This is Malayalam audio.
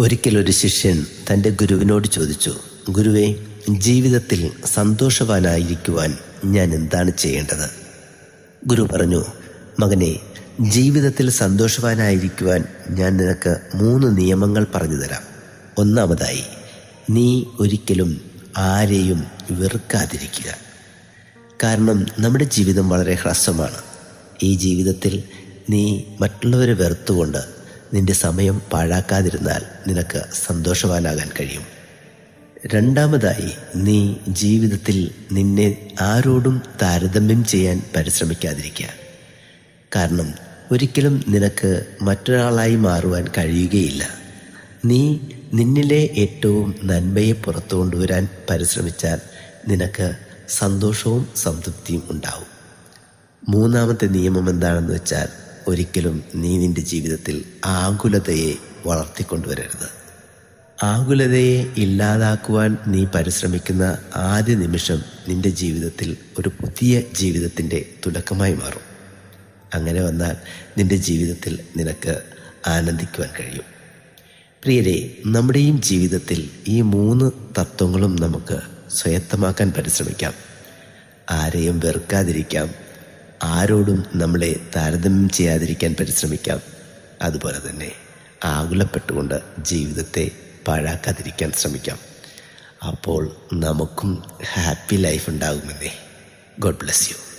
ഒരിക്കലൊരു ശിഷ്യൻ തന്റെ ഗുരുവിനോട് ചോദിച്ചു ഗുരുവെ ജീവിതത്തിൽ സന്തോഷവാനായിരിക്കുവാൻ ഞാൻ എന്താണ് ചെയ്യേണ്ടത്? ഗുരു പറഞ്ഞു മകനെ ജീവിതത്തിൽ സന്തോഷവാനായിരിക്കുവാൻ ഞാൻ നിനക്ക് മൂന്ന് നിയമങ്ങൾ പറഞ്ഞു തരാം. ഒന്നാമതായി നീ ഒരിക്കലും ആരെയും വെറുക്കാതിരിക്കുക. കാരണം നമ്മുടെ ജീവിതം വളരെ ഹ്രസ്വമാണ്. ഈ ജീവിതത്തിൽ നീ മറ്റുള്ളവരെ വെറുത്തുകൊണ്ട് നിന്റെ സമയം പാഴാക്കാതിരുന്നാൽ നിനക്ക് സന്തോഷവാനാകാൻ കഴിയും. രണ്ടാമതായി നീ ജീവിതത്തിൽ നിന്നെ ആരോടും താരതമ്യം ചെയ്യാൻ പരിശ്രമിക്കാതിരിക്കുക. കാരണം ഒരിക്കലും നിനക്ക് മറ്റൊരാളായി മാറുവാൻ കഴിയുകയില്ല. നീ നിന്നിലെ ഏറ്റവും നന്മയെ പുറത്തു കൊണ്ടുവരാൻ പരിശ്രമിച്ചാൽ നിനക്ക് സന്തോഷവും സംതൃപ്തിയും ഉണ്ടാവും. മൂന്നാമത്തെ നിയമം എന്താണെന്ന് വെച്ചാൽ ഒരിക്കലും നീ നിന്റെ ജീവിതത്തിൽ ആകുലതയെ വളർത്തിക്കൊണ്ടുവരരുത്. ആകുലതയെ ഇല്ലാതാക്കുവാൻ നീ പരിശ്രമിക്കുന്ന ആദ്യ നിമിഷം നിന്റെ ജീവിതത്തിൽ ഒരു പുതിയ ജീവിതത്തിന്റെ തുടക്കമായി മാറും. അങ്ങനെ വന്നാൽ നിന്റെ ജീവിതത്തിൽ നിനക്ക് ആനന്ദിക്കുവാൻ കഴിയും. പ്രിയരെ നമ്മുടെയും ജീവിതത്തിൽ ഈ മൂന്ന് തത്വങ്ങളും നമുക്ക് സ്വയത്തമാക്കാൻ പരിശ്രമിക്കാം. ആരെയും വെറുക്കാതിരിക്കാം. ആരോടും നമ്മളെ താരതമ്യം ചെയ്യാതിരിക്കാൻ പരിശ്രമിക്കാം. അതുപോലെ തന്നെ ആകുലപ്പെട്ടുകൊണ്ട് ജീവിതത്തെ പാഴാക്കാതിരിക്കാൻ ശ്രമിക്കാം. അപ്പോൾ നമുക്കും happy life ഉണ്ടാകുമെന്നേ. God bless you.